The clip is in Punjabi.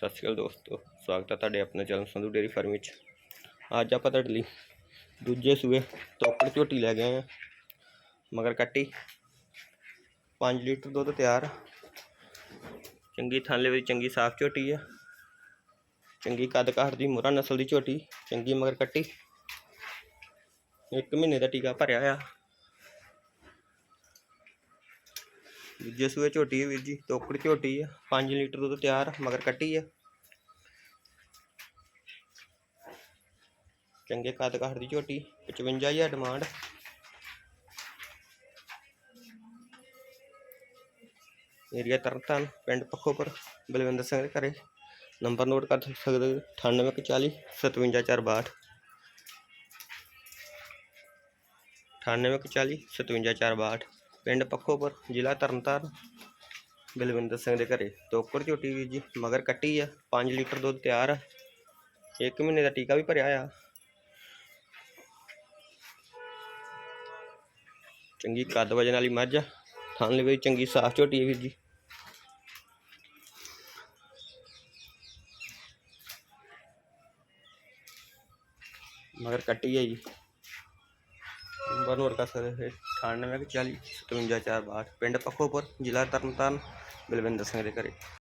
ਸਤਿ ਸ਼੍ਰੀ ਅਕਾਲ ਦੋਸਤੋ, ਸਵਾਗਤ ਹੈ ਤੁਹਾਡੇ ਆਪਣੇ ਚੈਨਲ ਸੰਧੂ ਡੇਰੀ ਫਾਰਮ ਵਿੱਚ। ਅੱਜ ਆਪਾਂ ਤੁਹਾਡੇ ਲਈ ਦੂਜੇ ਸੂਏ ਤੋਕੜ ਝੋਟੀ ਲੈ ਗਏ ਆ ਮਗਰ ਕੱਟੀ। 5 ਲੀਟਰ ਦੁੱਧ ਤਿਆਰ। ਚੰਗੀ ਥਾਲੇ ਵਿੱਚ ਚੰਗੀ ਸਾਫ਼ ਝੋਟੀ ਆ। ਚੰਗੀ ਕੱਦ ਕਾਠ ਦੀ ਮੁਰਾ ਨਸਲ ਦੀ ਝੋਟੀ, ਚੰਗੀ ਮਗਰ ਕੱਟੀ। ਇੱਕ ਮਹੀਨੇ ਦਾ ਟੀਕਾ ਭਰਿਆ ਆ। ਦੂਜੇ ਸੂਏ ਝੋਟੀ ਹੈ ਵੀਰ ਜੀ, ਤੋਕੜ ਝੋਟੀ ਆ 5 ਲੀਟਰ ਦੁੱਧ ਤਿਆਰ, ਮਗਰ ਕੱਟੀ ਆ। ਚੰਗੇ ਕੱਦ ਕਾਠ ਦੀ ਝੋਟੀ 55000 ਡਿਮਾਂਡ ਏਰੀਆ ਤਰਨਤਾਰਨ ਪਿੰਡ ਪੱਖੋਪੁਰ, ਬਲਵਿੰਦਰ ਸਿੰਘ ਦੇ ਘਰੇ। ਨੰਬਰ ਨੋਟ ਕਰ ਸਕਦੇ ਹੋ 9840 57462 9840 57462 ਪਿੰਡ ਪੱਖੋਪੁਰ, ਜ਼ਿਲ੍ਹਾ ਤਰਨਤਾਰਨ। ਬਲਵਿੰਦਰ ਸਿੰਘ ਦੇ ਘਰੇ। ਤੋਕੜ ਝੋਟੀ ਵੀਰ ਜੀ, ਮਗਰ ਕੱਟੀ ਆ 5 ਲੀਟਰ ਦੁੱਧ ਤਿਆਰ ਆ। ਇੱਕ ਮਹੀਨੇ ਦਾ ਟੀਕਾ ਵੀ ਭਰਿਆ ਆ। ਚੰਗੀ ਕੱਦ ਵਜਨ ਵਾਲੀ ਮੱਝ ਆ। ਥਣ ਲਈ ਚੰਗੀ ਸਾਫ਼ ਝੋਟੀ ਹੈ ਵੀਰ ਜੀ। ਮਗਰ ਕੱਟੀ ਹੈ ਜੀ। ਨੰਬਰ ਨੋਟ ਕਰ ਸਕਦੇ ਹੋ 9840 5742 ਪਿੰਡ ਪੱਖੋਪੁਰ, ਜ਼ਿਲ੍ਹਾ ਤਰਨਤਾਰਨ, ਬਲਵਿੰਦਰ ਸਿੰਘ ਦੇ ਘਰੇ।